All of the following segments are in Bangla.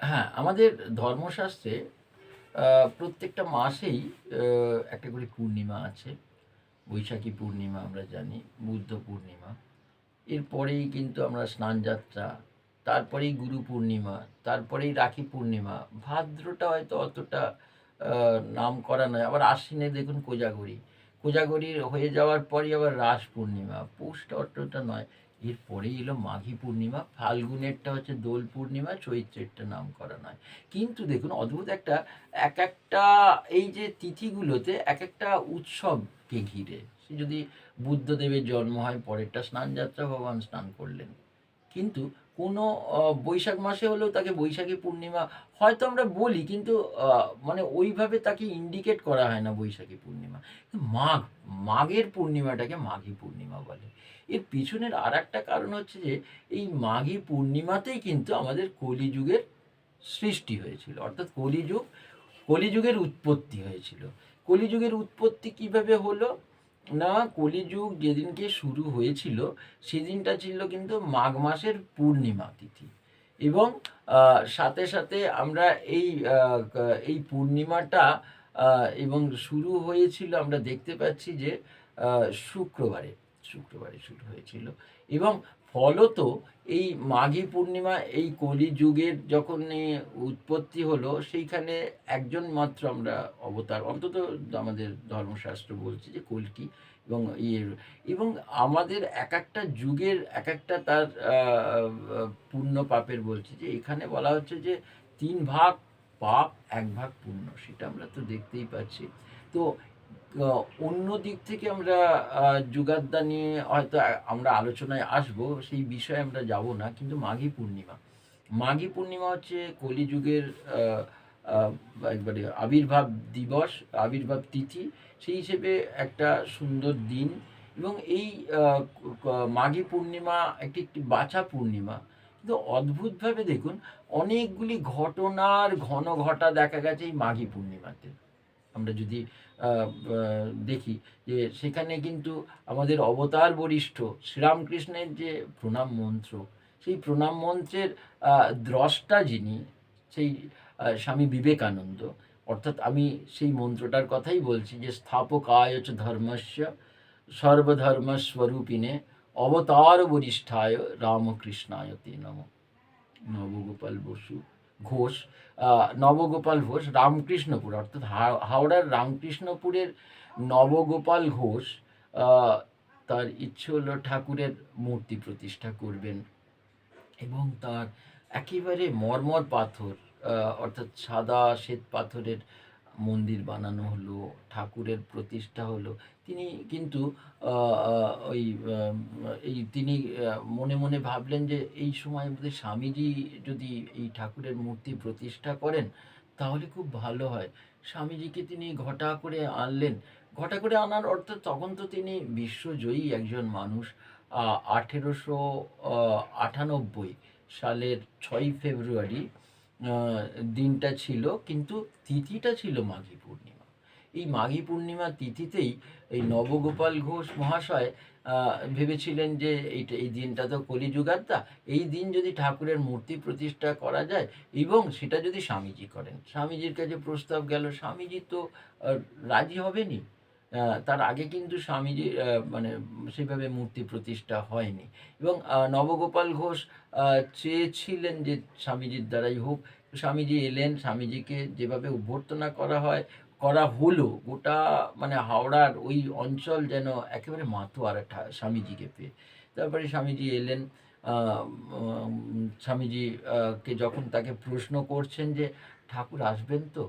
হ্যাঁ আমাদের ধর্মশাস্ত্রে প্রত্যেকটা মাসেই একটা করে পূর্ণিমা আছে। বৈশাখী পূর্ণিমা আমরা জানি, বুদ্ধ পূর্ণিমা। এরপরেই কিন্তু আমরা স্নানযাত্রা, তারপরেই গুরু পূর্ণিমা, তারপরেই রাখি পূর্ণিমা। ভাদ্রটা হয়তো অতটা নাম করা নয়। আবার আশ্বিনে দেখুন কোজাগরি। কোজাগরি হয়ে যাওয়ার পরই আবার রাস পূর্ণিমা। পৌষটা অতটা নয়। এরপরেই এলো মাঘী পূর্ণিমা, ফাল্গুনেরটা হচ্ছে দোল পূর্ণিমা, চৈত্রেরটা নাম করা নয় কিন্তু দেখুন, অদ্ভুত একটা, এক একটা এই যে তিথিগুলোতে এক একটা উৎসবকে ঘিরে, সে যদি বুদ্ধদেবের জন্ম হয়, পরেরটা স্নান যাত্রা ভগবান স্নান করলেন। কিন্তু কোনো বৈশাখ মাসে হলেও তাকে বৈশাখী পূর্ণিমা, হয়তো আমরা বলি, কিন্তু মানে ওইভাবে তাকে ইন্ডিকেট করা হয় না বৈশাখী পূর্ণিমা। মাঘ, মাঘের পূর্ণিমাটাকে মাঘী পূর্ণিমা বলে। এর পিছনের আর একটা কারণ হচ্ছে যে, এই মাঘী পূর্ণিমাতেই কিন্তু আমাদের কলিযুগের সৃষ্টি হয়েছিল। অর্থাৎ কলিযুগ, কলিযুগের উৎপত্তি হয়েছিল। কলিযুগের উৎপত্তি কীভাবে হলো? না, কলিযুগ যেদিনকে শুরু হয়েছিল, সেদিনটা ছিল কিন্তু মাঘ মাসের পূর্ণিমা তিথি। এবং সাথে সাথে আমরা এই এই পূর্ণিমাটা এবং শুরু হয়েছিল, আমরা দেখতে পাচ্ছি যে শুক্রবারে শুক্রবারে শুরু হয়েছিল। এবং ফলত এই মাঘী পূর্ণিমা, এই কলিযুগের যখন উৎপত্তি হলো, সেইখানে একজন মাত্র আমরা অবতার, অন্তত আমাদের ধর্মশাস্ত্র বলছে যে কলকি এবং ইয়ে এবং আমাদের এক একটা যুগের এক একটা তার পূর্ণ পাপের বলছে যে এখানে বলা হচ্ছে যে তিন ভাগ পাপ, এক ভাগ পূর্ণ, সেটা আমরা তো দেখতেই পাচ্ছি। তো অন্য দিক থেকে আমরা যুগাদ্দা নিয়ে হয়তো আমরা আলোচনায় আসব, সেই বিষয়ে আমরা যাব না, কিন্তু মাঘী পূর্ণিমা। মাঘী পূর্ণিমা হচ্ছে কলিযুগের একবারে আবির্ভাব দিবস, আবির্ভাব তিথি, সেই হিসেবে একটা সুন্দর দিন। এবং এই মাঘী পূর্ণিমা একটি একটি বাছা পূর্ণিমা। কিন্তু অদ্ভুতভাবে দেখুন, অনেকগুলি ঘটনার ঘন ঘটা দেখা গেছে এই মাঘী পূর্ণিমাতে। আমরা যদি দেখি যে সেখানে কিন্তু আমাদের অবতার বরিষ্ঠ শ্রীরামকৃষ্ণের যে প্রণাম মন্ত্র, সেই প্রণাম মন্ত্রের দ্রষ্টা যিনি, সেই স্বামী বিবেকানন্দ। অর্থাৎ আমি সেই মন্ত্রটার কথাই বলছি যে স্থাপকায় চ ধর্মস্য, সর্বধর্মস্বরূপিণে অবতার বরিষ্ঠায় রামকৃষ্ণায় তে নম। নবগোপাল বসু। ঘোষ নবগোপাল ঘোষ, রামকৃষ্ণপুর, অর্থাৎ হাওড়ার রামকৃষ্ণপুরের নবগোপাল ঘোষ তার ইচ্ছে হলো ঠাকুরের মূর্তি প্রতিষ্ঠা করবেন এবং তার একেবারে মর্মর পাথর অর্থাৎ সাদা শ্বেত পাথরের মন্দির বানানো হলো, ঠাকুরের প্রতিষ্ঠা হলো। তিনি কিন্তু ওই এই তিনি মনে মনে ভাবলেন যে এই সময় বোধহয় স্বামীজি যদি এই ঠাকুরের মূর্তি প্রতিষ্ঠা করেন, তাহলে খুব ভালো হয়। স্বামীজিকে তিনি ঘটা করে আনলেন। ঘটা করে আনার অর্থ তখন তো তিনি বিশ্বজয়ী একজন মানুষ। আঠেরোশো আটানব্বই সালের ছয়ই ফেব্রুয়ারি দিনটা ছিল, কিন্তু তিথিটা ছিল মাঘী পূর্ণিমা। এই মাঘী পূর্ণিমা তিথিতেই এই নবগোপাল ঘোষ মহাশয় ভেবেছিলেন যে এইটা, এই দিনটা তো কলিযুগাত্মা এই দিন যদি ঠাকুরের মূর্তি প্রতিষ্ঠা করা যায় এবং সেটা যদি স্বামীজি করেন। স্বামীজির কাছে প্রস্তাব গেল, স্বামীজি তো রাজি হবেনি তার আগে কিন্তু স্বামীজি মানে সেভাবে মূর্তি প্রতিষ্ঠা হয়নি। এবং নবগোপাল ঘোষ চেয়েছিলেন যে স্বামীজির দ্বারাই হোক। স্বামীজি এলেন, স্বামীজিকে যেভাবে অভ্যর্থনা করা হয়, করা হলো, গোটা মানে হাওড়ার ওই অঞ্চল যেন একেবারে মাতোয়ারা স্বামীজিকে পেয়ে। তারপরে স্বামীজি এলেন স্বামীজি কে যখন তাকে প্রশ্ন করছেন যে, ঠাকুর আসবেন তো?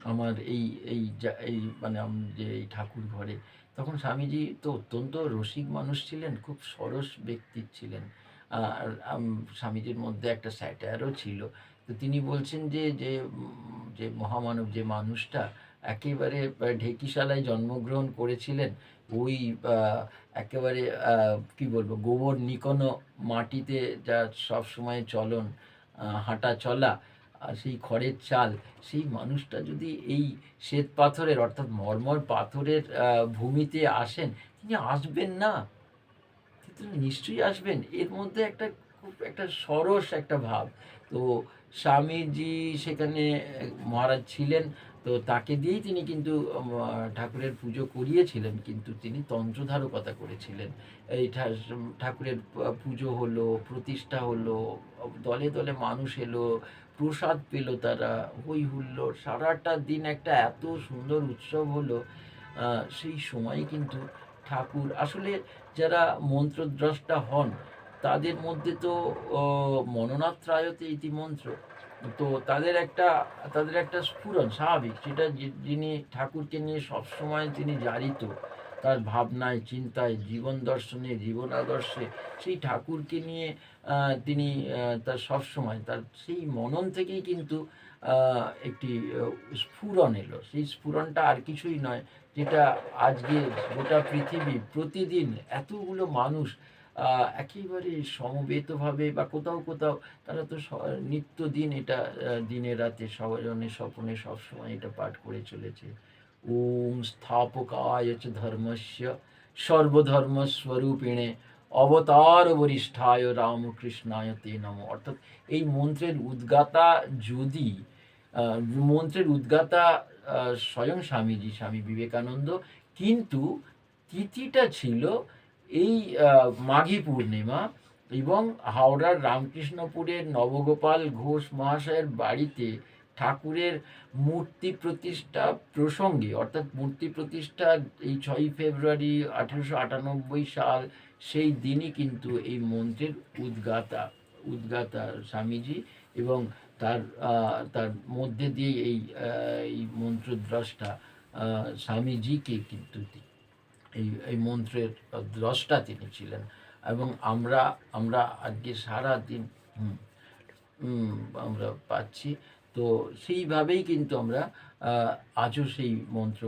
আমার এই এই এই মানে যে এই ঠাকুর ঘরে, তখন স্বামীজি তো অত্যন্ত রসিক মানুষ ছিলেন, খুব সরস ব্যক্তি ছিলেন। আর স্বামীজির মধ্যে একটা স্যাটায়ারও ছিল। তো তিনি বলছেন যে যে যে মহামানব, যে মানুষটা একেবারে ঢেকিশালায় জন্মগ্রহণ করেছিলেন, ওই একেবারে কি বলব, গোবর নিকোনো মাটিতে যা সবসময় চলন হাঁটা চলা আর সেই খড়ের চাল, সেই মানুষটা যদি এই শ্বেত পাথরের, অর্থাৎ মর্মর পাথরের ভূমিতে আসেন, তিনি আসবেন না। তিনি নিশ্চয়ই আসবেন। এর মধ্যে একটা খুব একটা সরস একটা ভাব। তো স্বামীজি সেখানে মহারাজ ছিলেন। তো তাকে দিয়েই তিনি কিন্তু ঠাকুরের পুজো করিয়েছিলেন কিন্তু তিনি তন্ত্রধারকতা করেছিলেন। এই ঠাকুরের পুজো হলো প্রতিষ্ঠা হলো দলে দলে মানুষ এলো প্রসাদ পেল তারা হই হুল্লোড়। সারাটা দিন একটা এত সুন্দর উৎসব হলো সেই সময় কিন্তু ঠাকুর আসলে যারা মন্ত্রদ্রষ্টা হন তাদের মধ্যে তো আহ, মননাত্রায়তে ইতিমন্ত্র। তো তাদের একটা তাদের একটা স্ফুরণ স্বাভাবিক। সেটা যিনি ঠাকুরকে নিয়ে সবসময় তিনি জারিত তার ভাবনায় চিন্তায় জীবন দর্শনে জীবন আদর্শে সেই ঠাকুরকে নিয়ে তিনি তার সবসময় তার সেই মনন থেকেই কিন্তু একটি আহ, স্ফুরণ এলো। সেই স্ফুরণটা আর কিছুই নয় যেটা আজকে গোটা পৃথিবী প্রতিদিন এতগুলো মানুষ একেবারে সমবেতভাবে বা কোথাও কোথাও তারা তো নিত্যদিন এটা দিনে রাতে সজনে স্বপনে সবসময় এটা পাঠ করে চলেছে। ওম স্থাপকায় চ ধর্মস্য সর্বধর্মস্বরূপিণে অবতার বরিষ্ঠায় রামকৃষ্ণায় তে নম। অর্থাৎ এই মন্ত্রের উদ্গাতা যদি মন্ত্রের উদ্গাতা স্বয়ং স্বামীজি, স্বামী বিবেকানন্দ, কিন্তু তিথিটা ছিল এই মাঘী পূর্ণিমা এবং হাওড়ার রামকৃষ্ণপুরের নবগোপাল ঘোষ মহাশয়ের বাড়িতে ঠাকুরের মূর্তি প্রতিষ্ঠা প্রসঙ্গে, অর্থাৎ মূর্তি প্রতিষ্ঠা এই ছয়ই ফেব্রুয়ারি আঠেরোশো আটানব্বই সাল, সেই দিনই কিন্তু এই মন্ত্রের উদ্গাতা উদ্গাতা স্বামীজি এবং তার তার মধ্যে দিয়ে এই এই মন্ত্রদ্রষ্টা স্বামীজিকে কিন্তু এই এই মন্ত্রের দ্রষ্টা তিনি ছিলেন। এবং আমরা আমরা আজকে সারা দিন আমরা পাচ্ছি। তো সেইভাবেই কিন্তু আমরা আজও সেই মন্ত্র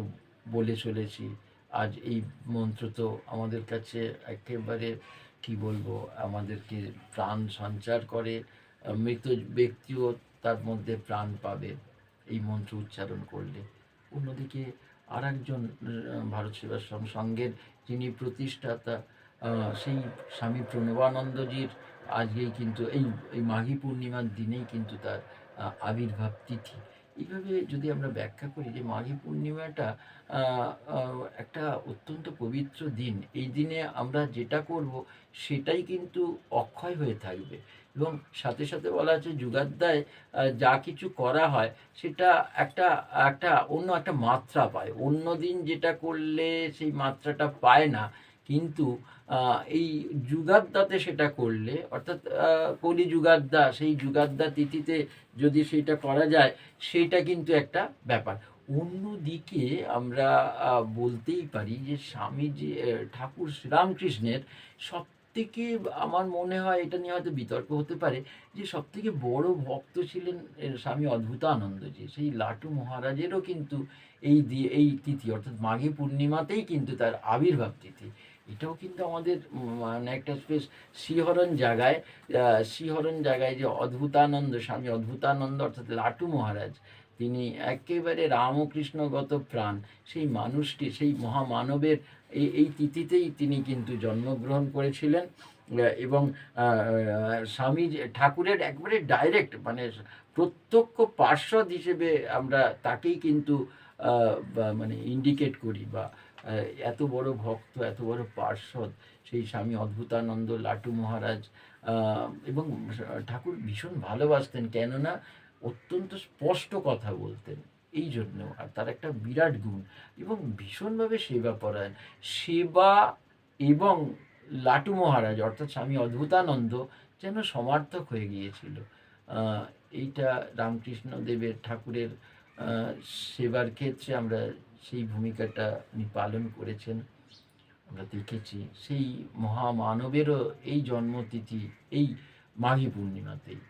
বলে চলেছি। আজ এই মন্ত্র তো আমাদের কাছে একেবারে, কি বলব, আমাদেরকে প্রাণ সঞ্চার করে। মৃত ব্যক্তিও তার মধ্যে প্রাণ পাবে। এই মন্ত্র উচ্চারণ করলে। অন্যদিকে আর একজন ভারত সেবাশ্রম সংঘের যিনি প্রতিষ্ঠাতা সেই স্বামী প্রণবানন্দজির আজকেই কিন্তু এই এই মাঘী পূর্ণিমার দিনেই কিন্তু তার আবির্ভাব তিথি। এইভাবে যদি আমরা ব্যাখ্যা করি যে মাঘী পূর্ণিমাটা একটা অত্যন্ত পবিত্র দিন, এই দিনে আমরা যেটা করব সেটাই কিন্তু অক্ষয় হয়ে থাকবে। এবং সাথে সাথে বলা আছে যুগাধ্যায় যা কিছু করা হয়, সেটা একটা একটা অন্য একটা মাত্রা পায়। অন্য দিন যেটা করলে সেই মাত্রাটা পায় না, কিন্তু এই যুগাদ্দাতে সেটা করলে, অর্থাৎ কলি যুগাদ্দা সেই যুগাদ্দা তিথিতে যদি সেটা করা যায়, সেটা কিন্তু একটা ব্যাপার। অন্যদিকে আমরা বলতেই পারি যে স্বামীজি ঠাকুর শ্রীরামকৃষ্ণের সব থেকে আমার মনে হয় এটা নিয়ে হয়তো বিতর্ক হতে পারে যে সব থেকে বড় ভক্ত ছিলেন স্বামী অদ্ভুতানন্দজি সেই লাটু মহারাজেরও কিন্তু এই দিয়ে এই তিথি, অর্থাৎ মাঘী পূর্ণিমাতেই কিন্তু তার আবির্ভাব তিথি। এটাও কিন্তু আমাদের মানে একটা স্পেস শ্রীহরণ জায়গায় শ্রীহরণ জায়গায় যে অদ্ভুতানন্দ, স্বামী অদ্ভুতানন্দ, অর্থাৎ লাটু মহারাজ তিনি একেবারে রামকৃষ্ণগত প্রাণ। সেই মানুষটি, সেই মহামানবের এই এই তিথিতেই তিনি কিন্তু জন্মগ্রহণ করেছিলেন। এবং স্বামী ঠাকুরের একবারে ডাইরেক্ট মানে প্রত্যক্ষ পার্শ্বদ হিসেবে আমরা তাকেই কিন্তু মানে ইন্ডিকেট করি বা এত বড় ভক্ত, এত বড় পার্শ্বদ, সেই স্বামী অদ্ভুতানন্দ লাটু মহারাজ এবং ঠাকুর ভীষণ ভালোবাসতেন। কেননা অত্যন্ত স্পষ্ট কথা বলতেন। এই জন্য আর তার একটা বিরাট গুণ। এবং ভীষণভাবে সেবা পরায়ণ সেবা এবং লাটু মহারাজ, অর্থাৎ স্বামী অদ্ভুতানন্দ, যেন সমার্থক হয়ে গিয়েছিল। এইটা রামকৃষ্ণ দেবের ঠাকুরের সেবার ক্ষেত্রে আমরা সেই ভূমিকাটা উনি পালন করেছেন। আমরা দেখেছি সেই মহামানবেরও এই জন্মতিথি এই মাঘী পূর্ণিমাতেই।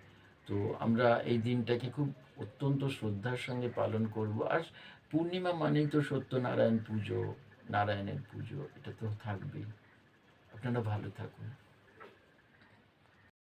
তো আমরা এই দিনটাকে খুব অত্যন্ত শ্রদ্ধার সঙ্গে পালন করব। আর পূর্ণিমা মানেই তো সত্যনারায়ণ পুজো, নারায়ণের পুজো, এটা তো থাকবেই। আপনারা ভালো থাকুন।